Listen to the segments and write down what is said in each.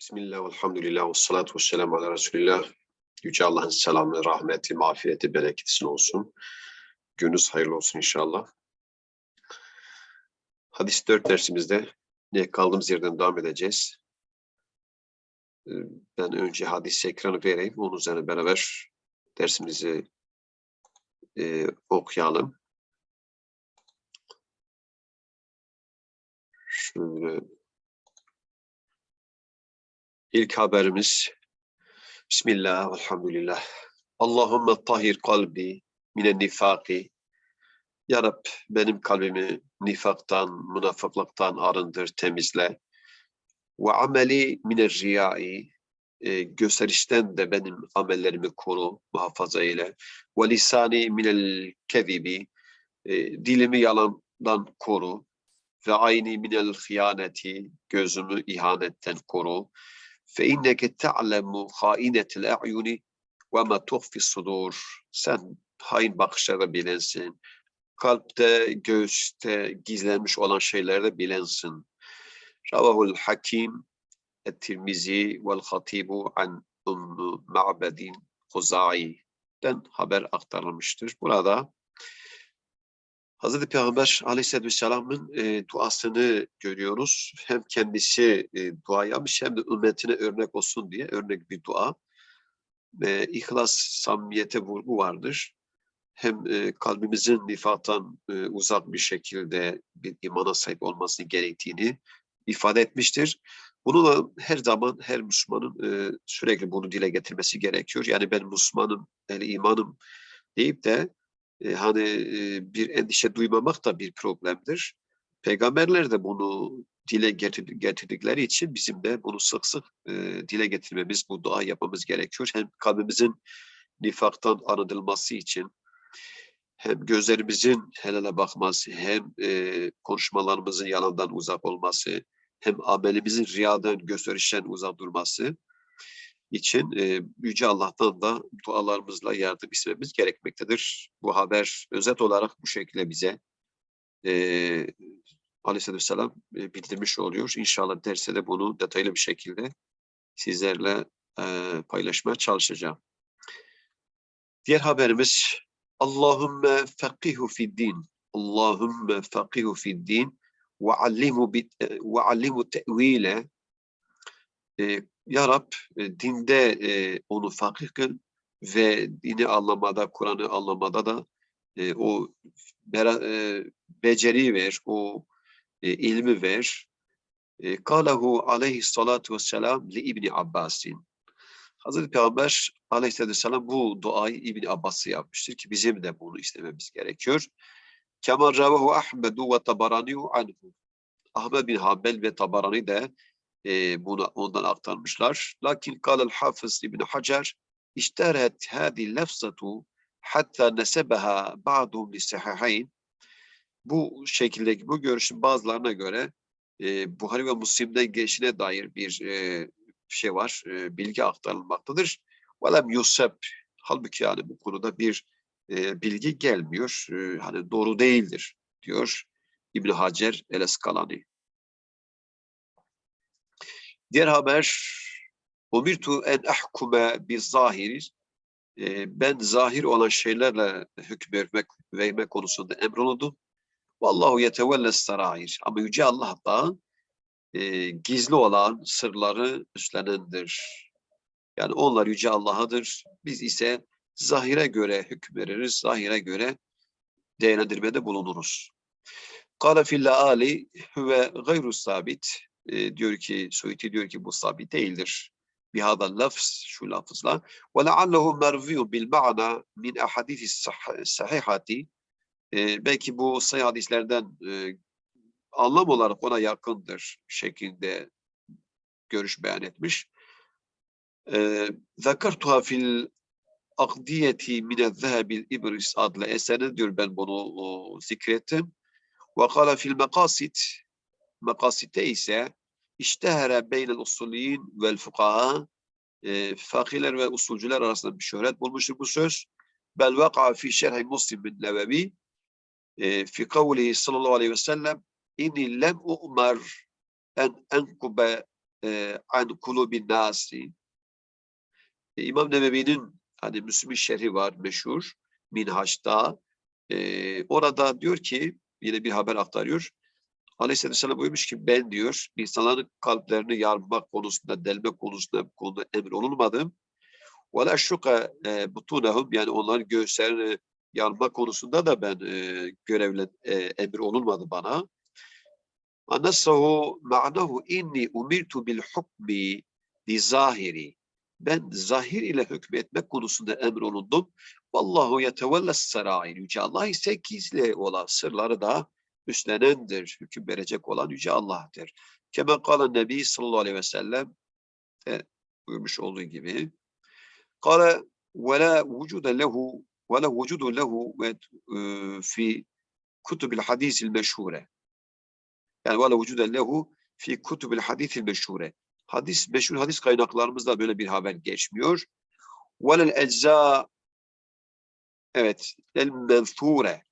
Bismillah, elhamdülillah, ve salatu ve selamu ala Resulillah. Yüce Allah'ın selamı, rahmeti, mağfireti, bereketsin olsun. Gününüz hayırlı olsun inşallah. Hadis 4 dersimizde ne kaldığımız yerden devam edeceğiz. Ee, Ben önce hadis ekranı vereyim. Onun üzerine beraber dersimizi e, okuyalım. Şöyle İlk haberimiz Bismillah, elhamdülillah. Allahümme tahir kalbi minen nifaki. Ya Rab benim kalbimi nifaktan, münafıklıktan arındır, temizle. Ve ameli miner riyai. E, gösterişten de benim amellerimi koru, muhafaza eyle. Ve lisani minel kezibi. E, dilimi yalandan koru. Ve ayni minel hıyaneti. Gözümü ihanetten koru. فَاِنَّكَ تَعْلَمُ خَائِنَةِ الْاَعْيُنِ وَمَا تُخْفِ الصُّدُورِ Sen hain bakışları bilensin. Kalpte, göğüste gizlenmiş olan şeyleri de bilensin. Ravahul Hakim et-Tirmizi vel Hatibu an Ümmü Ma'bedin Huzai'den haber aktarılmıştır. Burada Hazreti Peygamber Aleyhisselatü Vesselam'ın e, duasını görüyoruz. Hem kendisi e, dua yapmış hem de ümmetine örnek olsun diye örnek bir dua. E, İhlas, samimiyete vurgu vardır. Hem e, kalbimizin nifaktan e, uzak bir şekilde bir imana sahip olması gerektiğini ifade etmiştir. Bunu her zaman her Müslümanın e, sürekli bunu dile getirmesi gerekiyor. Yani ben Müslümanım, yani imanım deyip de e, hani e, bir endişe duymamak da bir problemdir. Peygamberler de bunu dile getir- getirdikleri için bizim de bunu sık sık e, dile getirmemiz, bu dua yapmamız gerekiyor. Hem kalbimizin nifaktan arındırılması için, hem gözlerimizin helale bakması, hem e, konuşmalarımızın yalandan uzak olması, hem amelimizin riyadan, gösterişten uzak durması için e, Yüce Allah'tan da dualarımızla yardım istememiz gerekmektedir. Bu haber özet olarak bu şekilde bize e, Aleyhisselatü Vesselam e, bildirmiş oluyor. İnşallah derste de bunu detaylı bir şekilde sizlerle e, paylaşmaya çalışacağım. Diğer haberimiz Allahümme fakihu fid din. Allahümme fakihu fid din ve allimhu te'vile ya Rab e, dinde e, onu fakih kıl ve dini anlamada, Kur'an'ı anlamada da e, o bera, e, beceri ver, o e, ilmi ver. E, Kalahu aleyhissalatu vesselam li İbni Abbas'in. Hazreti Peygamber aleyhisselatü vesselam bu duayı İbni Abbas'a yapmıştır ki bizim de bunu istememiz gerekiyor. Kema ravahu Ahmedu ve Tabarani'u anhu. Ahmed bin Hanbel ve Tabarani de e, bunu ondan aktarmışlar. Lakin kâlel hafız İbn Hacer işteret hâdi lefzatu hatta nesebeha ba'dum li sahihayn bu şekildeki bu görüşün bazılarına göre e, Buhari ve Müslim'den geçine dair bir e, şey var, e, bilgi aktarılmaktadır. Velem yuseb halbuki yani bu konuda bir e, bilgi gelmiyor. E, hani doğru değildir diyor İbn Hacer el-Eskalani. Diğer haber Umirtu en ahkume bi zahiri ben zahir olan şeylerle hüküm vermek, verme konusunda emrolundum. Vallahu yetevelles sarair. Ama Yüce Allah da e, gizli olan sırları üstlenendir. Yani onlar Yüce Allah'adır. Biz ise zahire göre hüküm veririz. Zahire göre değerlendirmede bulunuruz. Kâle fil ali huve gayru sabit e, diyor ki Suiti diyor ki bu sabit değildir. Bihada lafz şu lafızla ve leallehu merviyun bil ma'na min ahadisi sahihati e, belki bu sayı hadislerden e, anlam olarak ona yakındır şeklinde görüş beyan etmiş. E, Zekertuha fil akdiyeti mine zehebil ibris adlı eserde diyor ben bunu zikrettim. Ve kala fil mekasit Makasite ise iştehere beynel usuliyin vel fukaha e, fakirler ve usulcüler arasında bir şöhret bulmuştur bu söz. Bel vaka fi şerhi muslim bin nevevi e, fi kavlihi sallallahu aleyhi ve sellem inni lem u'mer en enkube e, an kulubin nasi. E, İmam Nebevi'nin hani Müslüm şerhi var meşhur Minhaç'ta. E, orada diyor ki yine bir haber aktarıyor. Aleyhisselatü Vesselam buyurmuş ki ben diyor insanların kalplerini yarmak konusunda, delme konusunda bu konuda emir olunmadım. وَلَا شُقَ butunahum yani onların göğüslerini yarma konusunda da ben e, görevle e, emir olunmadı bana. Anasahu ma'nahu inni umirtu bil hukmi li zahiri. Ben zahir ile hükmetmek konusunda emir olundum. Vallahu yetevelles serair. Yüce Allah ise gizli olan sırları da üstlenendir. Hüküm verecek olan Yüce Allah'tır. Keme kala Nebi sallallahu aleyhi ve sellem e, buyurmuş olduğu gibi. Kale ve la vücude lehu ve la vücudu lehu ve fi kutubil hadisil meşhure. Yani ve la vücude lehu fi kutubil hadisil meşhure. Hadis, meşhur hadis kaynaklarımızda böyle bir haber geçmiyor. Velel ecza evet el menfure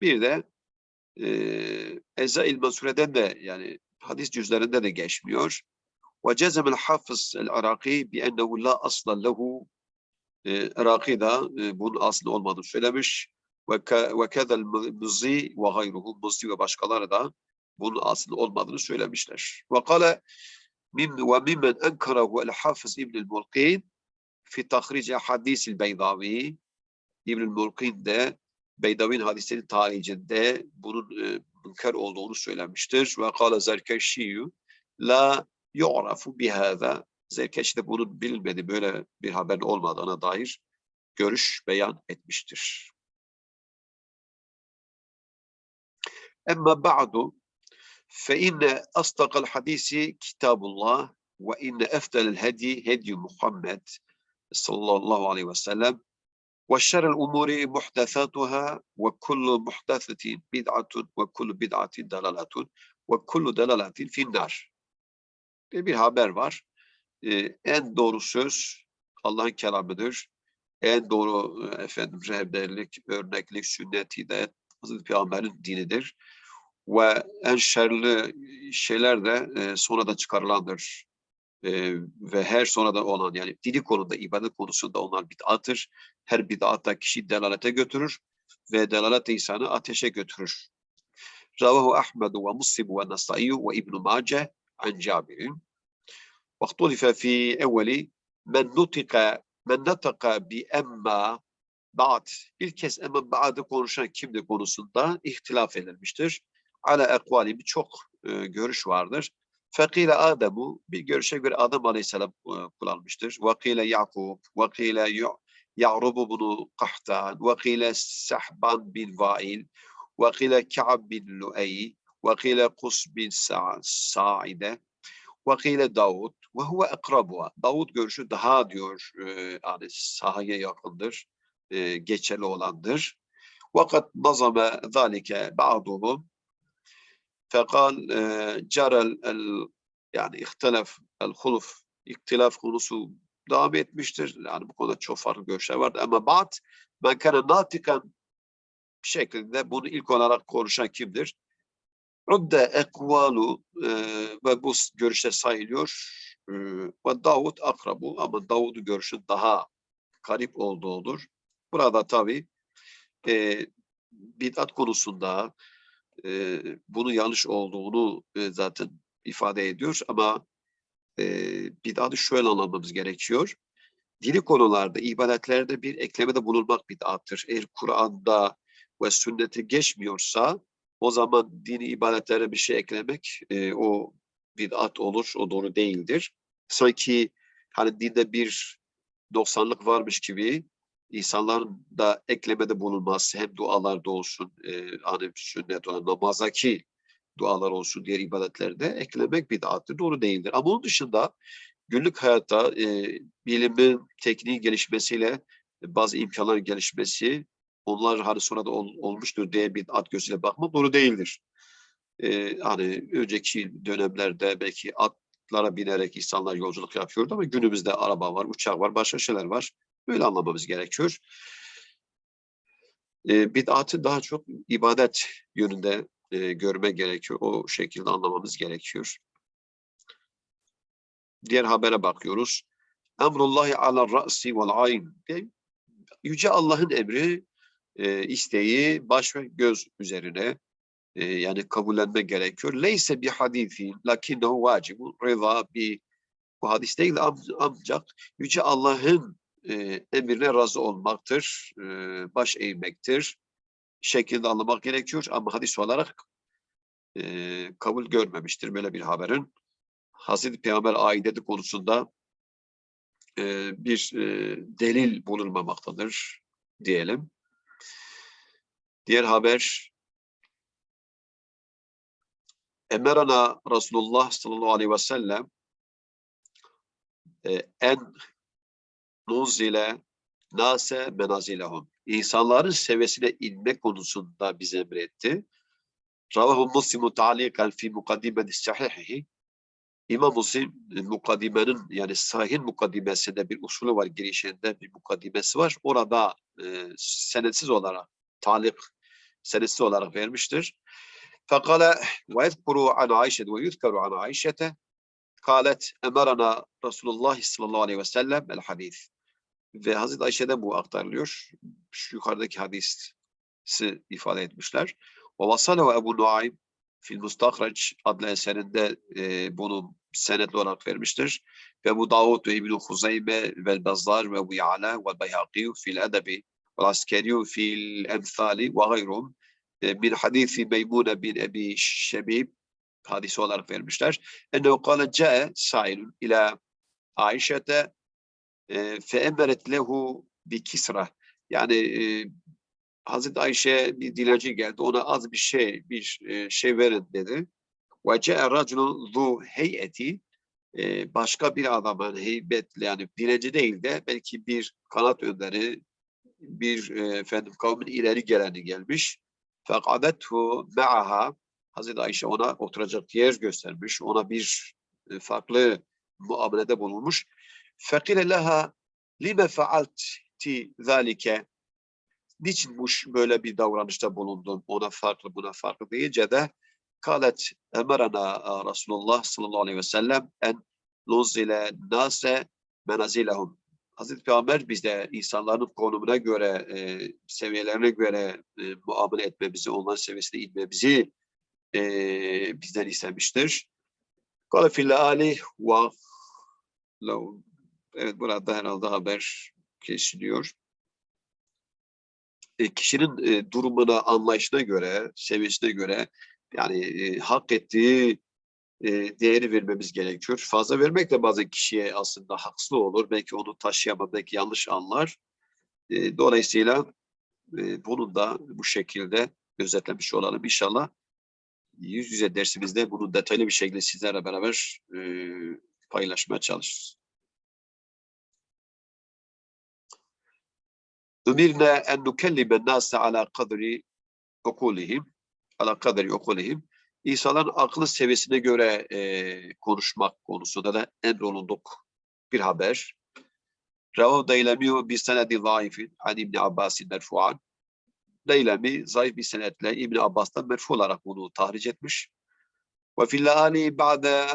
bir de e, Eza-il Masure'den de yani hadis cüzlerinde de geçmiyor. Ve cezemel hafız el Araki bi ennehu la aslan lehu Iraki da e, bunun aslı olmadığını söylemiş. Ve kezel muzi ve gayruhu muzi ve başkaları da bunun aslı olmadığını söylemişler. Ve kale ve mimmen enkarahu el hafız İbnül Mulkin fi tahrice hadisil beydavi İbnül Mulkin de Beydavi'nin hadisleri talicinde bunun e, münker olduğunu söylenmiştir. Ve kâle zerkeşşiyyü la yu'rafu bihâza. Zerkeş de bunun bilmedi, böyle bir haber olmadığına dair görüş beyan etmiştir. Emma ba'du fe inne astakal hadisi kitabullah ve inne eftelel hedi hedi Muhammed sallallahu aleyhi ve sellem وشر الأمور محدثاتها وكل محدثة بدعة وكل بدعة دلالة وكل دلالة في النار bir haber var. Ee, en doğru söz Allah'ın kelamıdır. En doğru efendim rehberlik, örneklik, sünneti de Hazreti Peygamber'in dinidir ve en şerli şeyler de e, sonradan çıkarılandır. ve her sonradan olan yani dini konuda, ibadet konusunda onlar bid'attır. Her bid'at kişi delalete götürür ve delalet insanı ateşe götürür. Ravahu Ahmed ve Muslim ve Nasai ve İbn Mace an Cabir'in. Vaktulife fi evveli men nutika men nataka bi emma ba'd. Bir kez emma ba'dı konuşan kimdi konusunda ihtilaf edilmiştir. Ala ekvali birçok e, görüş vardır. Fekile Ademu bir görüşe göre Adem Aleyhisselam e, kullanmıştır. Vakile Yakub, vakile Ya'rubu bunu Kahtan, vakile Sahban bin Vail, vakile Ka'b bin Lu'ey, vakile Kus bin Sa'ide, vakile Davud ve huve ekrabuha. Davud görüşü daha diyor e, yani sahaya yakındır, e, geçerli olandır. Vakat nazame zalike ba'duhum فقال جرى yani ihtilaf el huluf ihtilaf konusu devam etmiştir. Yani bu konuda çok farklı görüşler vardı ama ba'd men kana natikan bir şekilde bunu ilk olarak konuşan kimdir? Udde ekvalu e, ve bu görüşte sayılıyor. E, ve Davud akrabu ama Davud'un görüşü daha garip olduğudur. Burada tabi e, bid'at konusunda e, bunun yanlış olduğunu e, zaten ifade ediyor ama e, bid'atı şöyle anlamamız gerekiyor. Dini konularda, ibadetlerde bir eklemede bulunmak bid'attır. Eğer Kur'an'da ve sünneti geçmiyorsa o zaman dini ibadetlere bir şey eklemek e, o bid'at olur, o doğru değildir. Sanki hani dinde bir doksanlık varmış gibi insanların da eklemede bulunması hem dualarda olsun e, hani sünnet olan namazdaki dualar olsun diğer ibadetlerde eklemek bid'attır doğru değildir. Ama onun dışında günlük hayatta e, bilimin tekniği gelişmesiyle bazı imkanların gelişmesi onlar hani sonra da ol, olmuştur diye bir at gözüyle bakma doğru değildir. Ee, hani önceki dönemlerde belki atlara binerek insanlar yolculuk yapıyordu ama günümüzde araba var, uçak var, başka şeyler var. Böyle anlamamız gerekiyor. E, bid'atı daha çok ibadet yönünde e, görme gerekiyor. O şekilde anlamamız gerekiyor. Diğer habere bakıyoruz. Emrullahi ala ra'si vel ayn. Yüce Allah'ın emri, e, isteği baş ve göz üzerine e, yani kabullenme gerekiyor. Leyse bir hadisi lakinnehu vacibu rıza bir bu hadis değil ancak Yüce Allah'ın e, emrine razı olmaktır, e, baş eğmektir şeklinde anlamak gerekiyor ama hadis olarak e, kabul görmemiştir böyle bir haberin. Hazreti Peygamber aideti konusunda e, bir e, delil bulunmamaktadır diyelim. Diğer haber Emerana Resulullah sallallahu aleyhi ve sellem e, en nunzile nase menazilehum. İnsanların seviyesine inme konusunda bize emretti. Ravahu Muslimu ta'likan fi mukaddimen sahihi. İmam Muslim mukaddimenin yani sahih mukaddimesinde bir usulü var girişinde bir mukaddimesi var. Orada e, senetsiz olarak talip senetsiz olarak vermiştir. Fakale ve yezkuru an Ayşe ve yuzkaru an Ayşe'te kalet emarana Resulullah sallallahu aleyhi ve sellem el hadis ve Hazreti Ayşe'den bu aktarılıyor. Şu yukarıdaki hadisi ifade etmişler. Ve vasale ve Ebu Nuaym fil Mustakhraç adlı eserinde e, bunu senetli olarak vermiştir. Ve bu Davud ve İbn-i Huzeyme ve Bazzar ve Ebu Ya'la ve Beyhaqi fil Edebi ve Askeri fil Emthali ve gayrum e, bir hadisi Meymune bin Ebi Şebib hadisi olarak vermişler. Ennehu kâle câe sâilun ila Ayşe'te fe emeret lehu bi kisra. Yani e, Hazreti Ayşe bir dilenci geldi. Ona az bir şey, bir e, şey verin dedi. Ve ce'e raculun zu heyeti e, başka bir adamın heybetli yani dilenci değil de belki bir kanat önderi bir e, efendim kavmin ileri geleni gelmiş. Fekadethu me'aha Hazreti Ayşe ona oturacak yer göstermiş. Ona bir e, farklı muamelede bulunmuş. Fekile leha lime faalti zalike niçin böyle bir davranışta bulundun? Ona farklı buna farklı deyince de kalet emerana Resulullah sallallahu aleyhi ve sellem en nuzile nase menazilehum. Hazreti Peygamber bizde insanların konumuna göre, e, seviyelerine göre e, muamele etmemizi, onların seviyesine inmemizi e, bizden istemiştir. Kale fil ali ve lev- Evet burada herhalde haber kesiliyor. E, kişinin e, durumuna, anlayışına göre, seviyesine göre yani e, hak ettiği e, değeri vermemiz gerekiyor. Fazla vermek de bazen kişiye aslında haksız olur. Belki onu taşıyamaz, belki yanlış anlar. E, dolayısıyla e, bunun da bu şekilde özetlemiş olalım. İnşallah yüz yüze dersimizde bunu detaylı bir şekilde sizlerle beraber e, paylaşmaya çalışırız. Ümirne en nukellime nase ala kadri okulihim ala kadri okulihim İnsanların aklı seviyesine göre e, konuşmak konusunda da emrolunduk bir haber. Revav Deylemi bir senedi zaifin an İbni Abbas'in merfuan. Deylemi zayıf bir senetle İbni Abbas'tan merfu olarak bunu tahric etmiş. Ve fillâli ba'de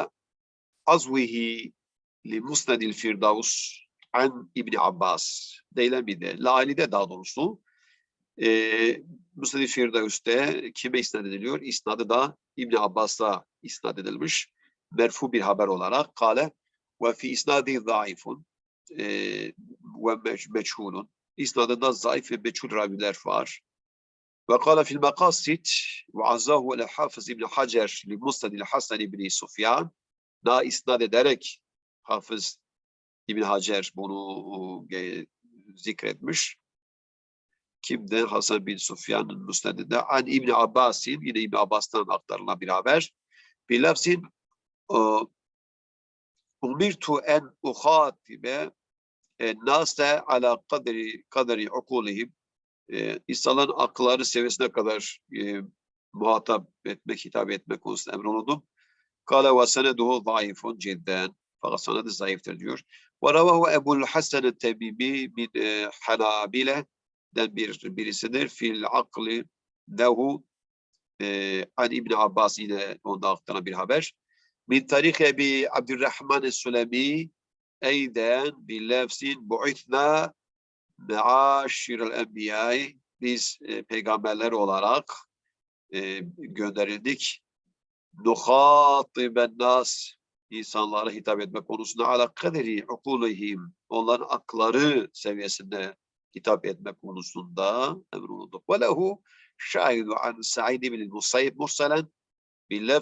azvihi li musnedil firdavs an İbni Abbas. Deylemi'de, Lali'de daha doğrusu e, Musned-i Firdevs'te kime isnat ediliyor? İsnadı da İbni Abbas'a isnat edilmiş. Merfu bir haber olarak. Kale ve fi isnadi zayıfun e, ve meç- meçhulun. İsnadında zayıf ve meçhul raviler var. Mekasit ve azzahu ile hafız İbni Hacer Musned-i Hasan İbni Sufyan da isnat ederek Hafız İbni Hacer bunu e, zikretmiş. Kimden? Hasan bin Sufyan'ın müsnedinde. An İbni Abbas'in, yine İbni Abbas'tan aktarılan bir haber. Bir lafzin o, umirtu en uhatibe e, nase ala kadri kadri ukulihim e, insanların akılları seviyesine kadar e, muhatap etmek, hitap etmek konusunda emrolundum. Kale ve seneduhu zayıfun cidden. Fakat senedu zayıftır diyor. Ve ravahu Ebul Hasan Tebibi min e, Hanabile den bir birisidir. Fil akli lehu e, an İbni Abbas yine onda aktaran bir haber. Min tarih Ebi Abdurrahman Es-Sulemi eyden bi lefzin bu'ithna me'aşirel enbiyai biz e, peygamberler olarak e, gönderildik. Nuhatiben nas insanlara hitap etme konusunda ala kaderi ukulihim onların akları seviyesinde hitap etme konusunda emrolunduk. Ve lehu şahidu an Sa'id bin Musayyib mursalen bi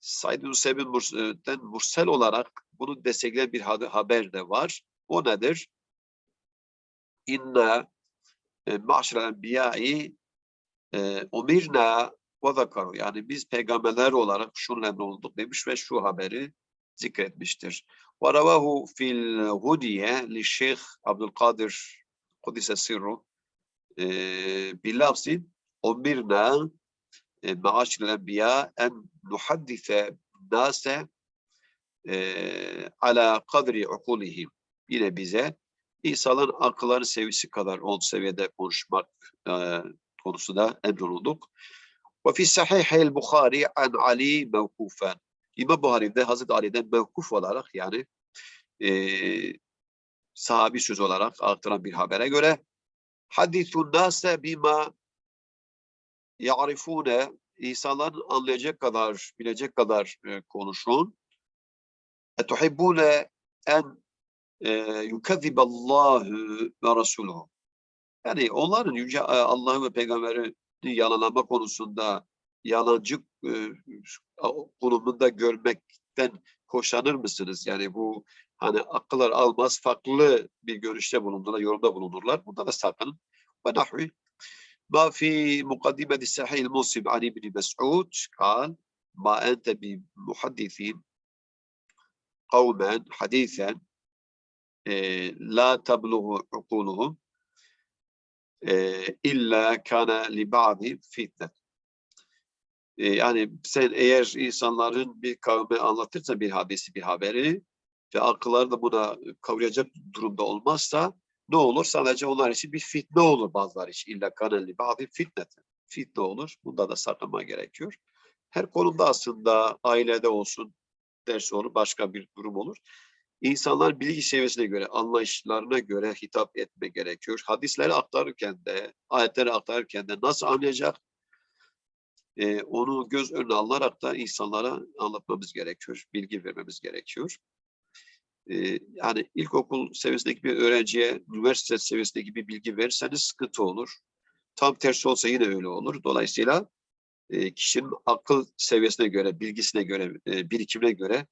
Said bin Musayyib'den mursel olarak bunu destekleyen bir haber de var. O nedir? İnna e, ma'şerel enbiyai e, umirna ve zakaru. Yani biz peygamberler olarak şunun emrolduk demiş ve şu haberi zikretmiştir. Ve ravahu fil hudiye li Şeyh Abdülkadir Kudüs'e sirru e, bilafsin umirna ma'aşerel enbiya en nuhaddise nase ala kadri ukulihim. Yine bize İsa'nın akılları seviyesi kadar on seviyede konuşmak e, konusunda emrolunduk. Ve fi sahihil Bukhari an Ali mevkufen. İmam Buhari'de Hazreti Ali'den mevkuf olarak yani e, sahabi söz olarak aktaran bir habere göre hadithun nase bima ya'rifune insanların anlayacak kadar, bilecek kadar e, konuşun. Etuhibbune en yukeziballahu ve rasuluhu. Yani onların yüce Allah'ı ve peygamberi yalanlama konusunda yalancı e, konumunda görmekten hoşlanır mısınız? Yani bu hani akıllar almaz farklı bir görüşte bulunurlar, yorumda bulunurlar. Bunda da sakın. Ve nahvi ma fi mukaddimeti sahih musib an ibn Mes'ud kal ma ente bi muhaddisin kavmen hadisen la tabluğu ukuluhum illa kana li ba'di fitne. Yani sen eğer insanların bir kavme anlatırsa bir hadisi, bir haberi ve akılları da buna kavrayacak durumda olmazsa ne olur? Sadece onlar için bir fitne olur bazıları için. İlla kanelli bazı fitne. Fitne olur. Bunda da sakınma gerekiyor. Her konumda aslında ailede olsun, ders olur, başka bir durum olur. İnsanlar bilgi seviyesine göre, anlayışlarına göre hitap etme gerekiyor. Hadisleri aktarırken de, ayetleri aktarırken de nasıl anlayacak? Ee, onu göz önüne alınarak da insanlara anlatmamız gerekiyor, bilgi vermemiz gerekiyor. Ee, yani ilkokul seviyesindeki bir öğrenciye üniversite seviyesindeki bir bilgi verirseniz sıkıntı olur. Tam tersi olsa yine öyle olur. Dolayısıyla e, kişinin akıl seviyesine göre, bilgisine göre, e, birikimine göre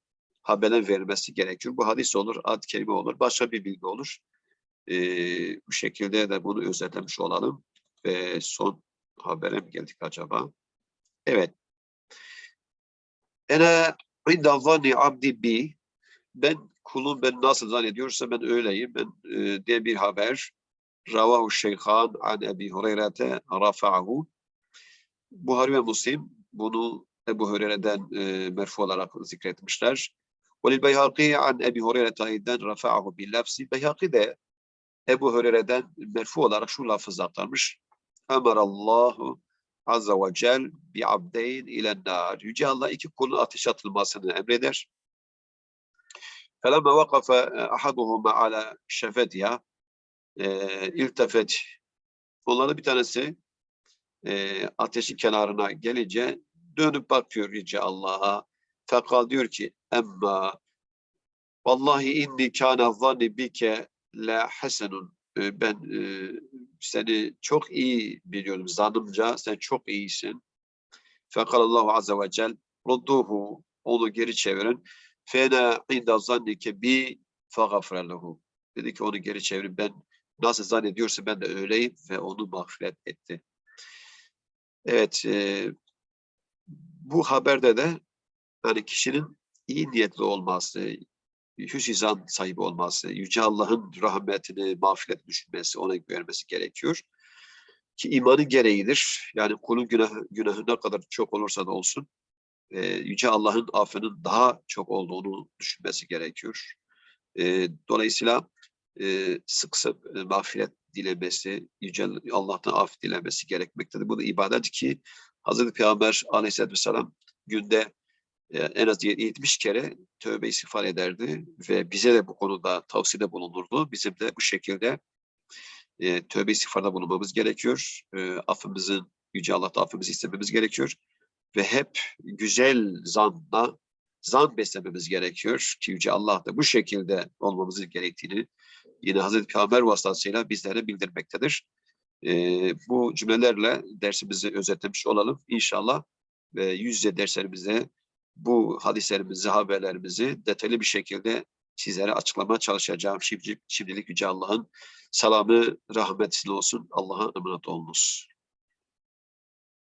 haberler verilmesi gerekiyor. Bu hadis olur, ad kelime olur, başka bir bilgi olur. Ee, bu şekilde de bunu özetlemiş olalım. Ve son habere mi geldik acaba? Evet. Ene inda zanni abdi bi ben kulum ben nasıl zannediyorsa ben öyleyim. Ben e, diye bir haber. Ravahu şeyhan an Ebi Hureyre'te rafa'ahu. Buhari ve Muslim bunu Ebu Hureyre'den e, merfu olarak zikretmişler. Velil an Ebi Hureyre'den refa'ahu bil lafzi. Beyhaki de Ebu Hureyre'den merfu olarak şu lafızı aktarmış. Emerallahu azza ve cel bi abdeyn ilen nar. Yüce Allah iki kulun ateşe atılmasını emreder. Felemme vakafe e, ahaduhuma ala şefetiha e, iltefet. Onların bir tanesi e, ateşin kenarına gelince dönüp bakıyor Yüce Allah'a Fekal diyor ki emma vallahi inni kana zanni bike la hasenun ee, ben e, seni çok iyi biliyorum zannımca sen çok iyisin. Fekal Allahu azze ve cel rudduhu onu geri çevirin. Fena inda zannike bi fagafre lehu. Dedi ki onu geri çevirin ben nasıl zannediyorsa ben de öyleyim ve onu mağfiret etti. Evet e, bu haberde de yani kişinin iyi niyetli olması, hüsnü sahibi olması, Yüce Allah'ın rahmetini, mağfiret düşünmesi, ona vermesi gerekiyor. Ki imanı gereğidir. Yani kulun günahı, günahı ne kadar çok olursa da olsun, e, Yüce Allah'ın affının daha çok olduğunu düşünmesi gerekiyor. E, dolayısıyla e, sık sık e, mağfiret dilemesi, Yüce Allah'tan af dilemesi gerekmektedir. Bu da ibadet ki Hazreti Peygamber aleyhisselatü vesselam günde en az 70 kere tövbe istiğfar ederdi ve bize de bu konuda tavsiyede bulunurdu. Bizim de bu şekilde e, tövbe istiğfarda bulunmamız gerekiyor. E, affımızın, Yüce Allah'ta affımızı istememiz gerekiyor. Ve hep güzel zanla, zan beslememiz gerekiyor ki Yüce Allah da bu şekilde olmamızı gerektiğini yine Hazreti Peygamber vasıtasıyla bizlere bildirmektedir. E, bu cümlelerle dersimizi özetlemiş olalım. İnşallah ve yüz yüze derslerimizde bu hadislerimizi, haberlerimizi detaylı bir şekilde sizlere açıklamaya çalışacağım. Şimdi, şimdilik Yüce Allah'ın selamı, rahmetli olsun. Allah'a emanet olunuz.